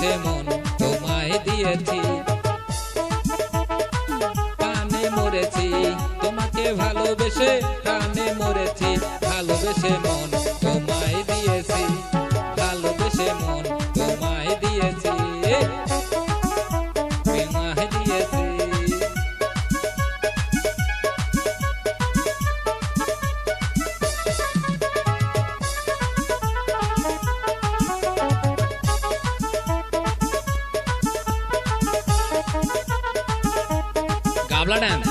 ভালোবেসে মন তোমায় দিয়েছি প্রাণে মরেছি। তোমাকে ভালোবেসে প্রাণে মরেছি ভালোবেসে মন তোমায় দিয়েছি। গাবলা ড্যান্স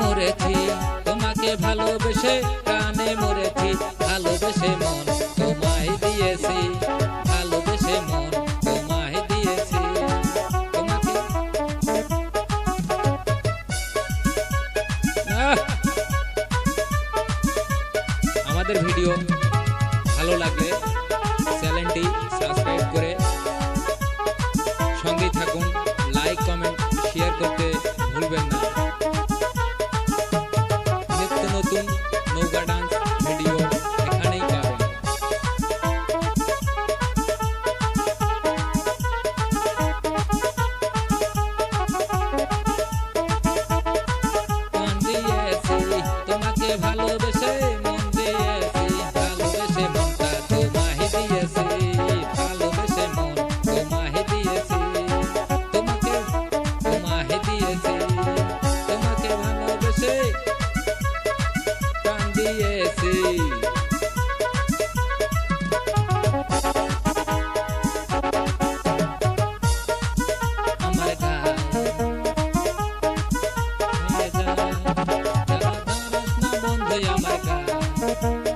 মরেছি তোমাকে ভালোবেসে প্রাণে মরেছি ভালোবেসে মন তোমায় আমাদের ভিডিও ভালো লাগলে চ্যানেলটি সাবস্ক্রাইব করে সঙ্গেই থাকুন, লাইক, কমেন্ট, শেয়ার করতে ভুলবেন না। নিত্য নতুন নৌকা ডান্স ভিডিও এখানেই পাবেন। তোমাকে ভালোবেসে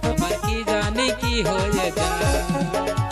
আমার কি জানি কি হয়ে যায়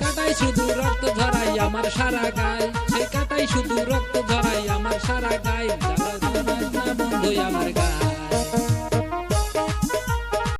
কাটাই শুধু রক্ত ঝরাই আমার সারা গায়ে। সেই কাটাই শুধু রক্ত ঝরাই আমার সারা গায়ে।